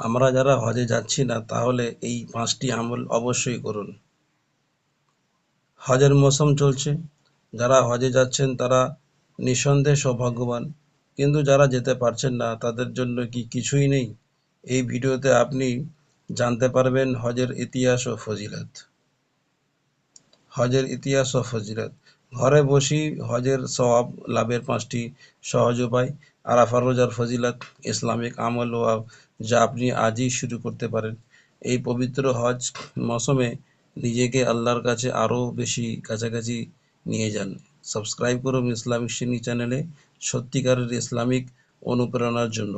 আমরা যারা হজে যাচ্ছি না, তাহলে এই পাঁচটি আমল অবশ্যই করুন। হজের মৌসুম চলছে। যারা হজে যাচ্ছেন, তারা নিঃসন্দেহে সৌভাগ্যবান। কিন্তু যারা যেতে পারছেন না, তাদের জন্য কি কিছুই নেই? এই ভিডিওতে আপনি জানতে পারবেন হজের ইতিহাস ও ফজিলত। হজের ইতিহাস ও ফজিলত। ঘরে বসেই হজের সওয়াব লাভের পাঁচটি সহজ উপায়। আরাফার রোজার ফজিলাত, ইসলামিক আমল ও যা আপনি আজই শুরু করতে পারেন। এই পবিত্র হজ মৌসুমে নিজেকে আল্লাহর কাছে আরও বেশি কাছাকাছি নিয়ে যান। সাবস্ক্রাইব করুন ইসলামিক শ্রেণি চ্যানেলে সত্যিকারের ইসলামিক অনুপ্রেরণার জন্য।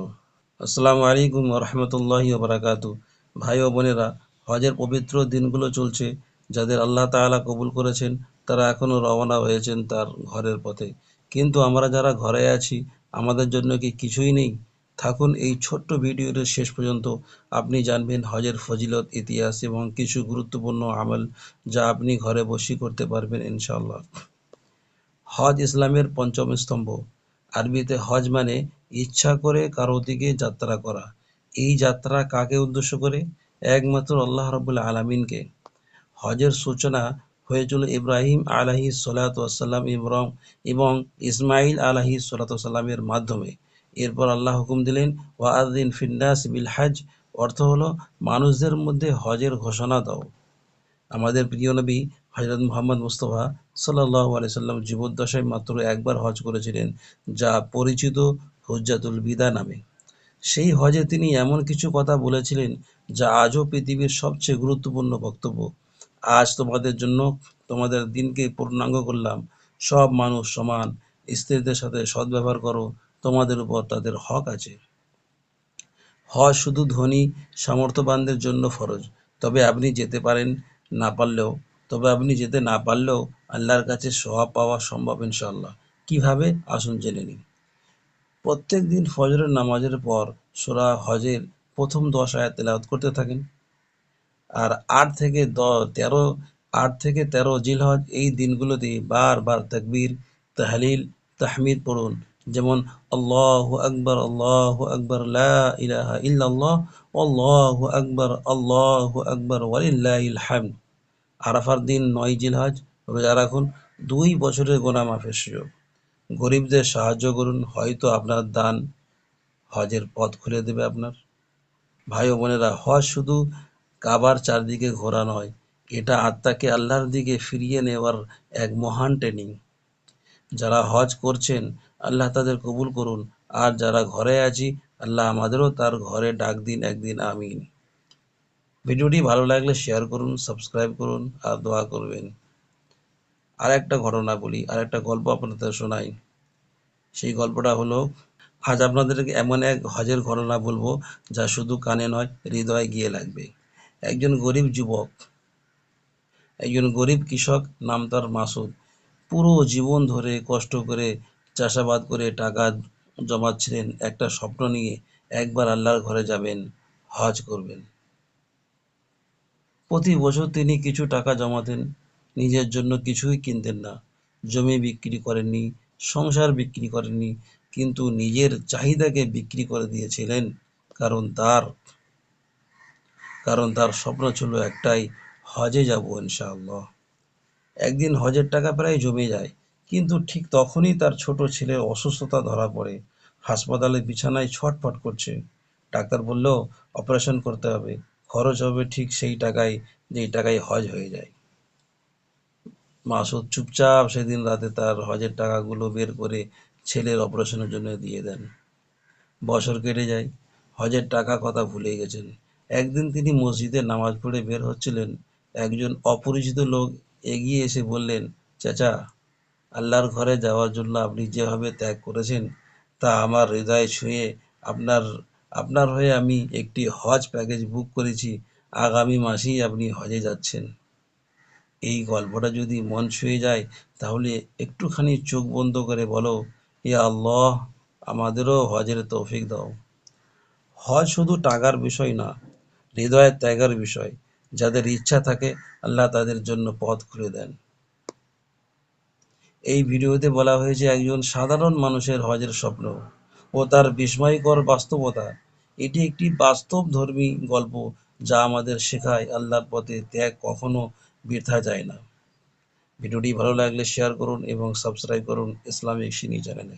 আসসালামু আলাইকুম রহমতুল্লাহি বারাকাতু ভাই ও বোনেরা, হজের পবিত্র দিনগুলো চলছে যাদের আল্লাহ তাআলা কবুল করেছেন তারা এখনও রওনা হয়েছেন তার ঘরের পথে। কিন্তু আমরা যারা ঘরে আছি, আমাদের জন্য কি কিছুই নেই? থাকুন, এই ছোট্ট ভিডিওর শেষ পর্যন্ত আপনি জানবেন হজের ফজিলত, ইতিহাস এবং কিছু গুরুত্বপূর্ণ আমল যা আপনি ঘরে বসেই করতে পারবেন ইনশাআল্লাহ। হজ ইসলামের পঞ্চম স্তম্ভ। আরবিতে হজ মানে ইচ্ছা করে কারও দিকে যাত্রা করা। এই যাত্রা কাকে উদ্দেশ্য করে? একমাত্র আল্লাহ রবুল্লা আলমিনকে। হজের সূচনা হয়েছিল ইব্রাহিম আলাহি সাল্লাতাম ইব্রাহিম এবং ইসমাইল আলাহি সাল্লাতামের মাধ্যমে। এরপর আল্লাহ হুকুম দিলেন ওয়াদিন ফিন্নাস বিল হাজ অর্থ হলো, মানুষদের মধ্যে হজের ঘোষণা দাও। আমাদের প্রিয় নবী হজরত মোহাম্মদ মুস্তফা সাল্লাহ আলাইসাল্লাম জীবদ্দশায় মাত্র একবার হজ করেছিলেন, যা পরিচিত হুজ্জাতুল বিদা নামে। সেই হজে তিনি এমন কিছু কথা বলেছিলেন, যা আজও পৃথিবীর সবচেয়ে গুরুত্বপূর্ণ বক্তব্য। আজ তোমাদের জন্য তোমাদের দিনকে পূর্ণাঙ্গ করলাম। সব মানুষ সমান, স্ত্রীদের সাথে সদ্ব্যবহার করো, তোমাদের উপর তাদের হক আছে। হজ শুধু ধনী, সামর্থ্যবানদের জন্য ফরজ, তবে আপনি যেতে পারেন না পারলেও, তবে আপনি যেতে না পারলেও আল্লাহর কাছে সওয়াব পাওয়া সম্ভব ইনশাআল্লাহ। কীভাবে? আসুন জেনে নিন প্রত্যেক দিন ফজরের নামাজের পর সোরা হজের প্রথম দশ আয়াত তেলাওয়াত করতে থাকেন। আর আট থেকে তেরো, আট থেকে তেরো জিলহজ এই দিনগুলোতে বারবার তাকবীর, তাহলিল, তাহমিদ পড়ুন। যেমন, আল্লাহ আকবর আল্লাহ আকবর আল্লাহ আকবর আল্লাহ আকবর, ওয়ালিল্লাহিল হামদ। আরাফার দিন নয় জিলহজ, রোজা রাখুন, দুই বছরের গোনা মাফের সুযোগ। গরিবদের সাহায্য করুন, হয়তো আপনার দান হজের পথ খুলে দেবে আপনার। ভাই বোনেরা, হজ শুধু কাবার চারদিকে ঘোরা নয় এটা আত্মাকে আল্লাহর দিকে ফিরিয়ে নেওয়ার এক মহান ট্রেনিং যারা হজ করছেন, আল্লাহ তাদের কবুল করুন। আর যারা ঘরে আছি, আল্লাহ আমাদেরও তার ঘরে ডাক দিন একদিন, আমিন। ভিডিওটি ভালো লাগলে শেয়ার করুন সাবস্ক্রাইব করুন, আর দোয়া করবেন। আর একটা ঘটনা বলি আর একটা গল্প আপনাদের শোনাই। সেই গল্পটা হলো, আজ আপনাদেরকে এমন এক হজের ঘটনা বলব, যা শুধু কানে নয়, হৃদয়ে গিয়ে লাগবে। একজন গরিব যুবক, একজন গরিব কৃষক নাম তার মাসুদ। পুরো জীবন ধরে কষ্ট করে, চাষাবাদ করে টাকা জমাচ্ছিলেন একটা স্বপ্ন নিয়ে একবার আল্লাহর ঘরে যাবেন, হজ করবেন। প্রতি বছর তিনি কিছু টাকা জমাতেন, নিজের জন্য কিছুই কিনতেন না। জমি বিক্রি করেননি, সংসার বিক্রি করেননি, কিন্তু নিজের চাহিদাকে বিক্রি করে দিয়েছিলেন, কারণ তার কারণ তার স্বপ্ন ছিল একটাই, হজে যাব ইনশাআল্লাহ। একদিন হজের টাকা প্রায় জমে যায়, কিন্তু ঠিক তখনই তার ছোট ছেলের অসুস্থতা ধরা পড়ে। হাসপাতালে বিছানায় ছটফট করছে। ডাক্তার বলল, অপারেশন করতে হবে। খরচ হবে ঠিক সেই টাকায়, যেই টাকায় হজ হয়ে যায়। মাসুদ চুপচাপ সেদিন রাতে তার হজের টাকাগুলো বের করে ছেলের অপারেশনের জন্য দিয়ে দেন। বছর কেটে যায়। হজের টাকা কথা ভুলে গেছেন। একদিন তিনি মসজিদে নামাজ পড়ে বের হচ্ছিলেন। একজন অপরিচিত লোক এগিয়ে এসে বললেন, চাচা, আল্লাহর ঘরে যাওয়ার জন্য আপনি যেভাবে ত্যাগ করেছেন, তা আমার হৃদয় ছুঁয়ে আপনার আপনার হয়ে আমি একটি হজ প্যাকেজ বুক করেছি। আগামী মাসেই আপনি হজে যাচ্ছেন। এই গল্পটা যদি মন ছুঁয়ে যায়, তাহলে একটুখানি চোখ বন্ধ করে বলো ইয়া আল্লাহ, আমাদেরও হজের তৌফিক দাও। হজ শুধু টাকার বিষয় না হৃদয়ের ত্যাগের বিষয়। যাদের ইচ্ছা থাকে, আল্লাহ তাদের জন্য পথ খুলে দেন। এই ভিডিওতে বলা হয়েছে একজন সাধারণ মানুষের হজের স্বপ্ন ও তার বিস্ময়কর বাস্তবতা। এটি একটি বাস্তব ধর্মী গল্প যা আমাদের শেখায় আল্লাহর পথে ত্যাগ কখনো বৃথা যায় না। ভিডিওটি ভালো লাগলে শেয়ার করুন এবং সাবস্ক্রাইব করুন ইসলামিক সিনি চ্যানেলে।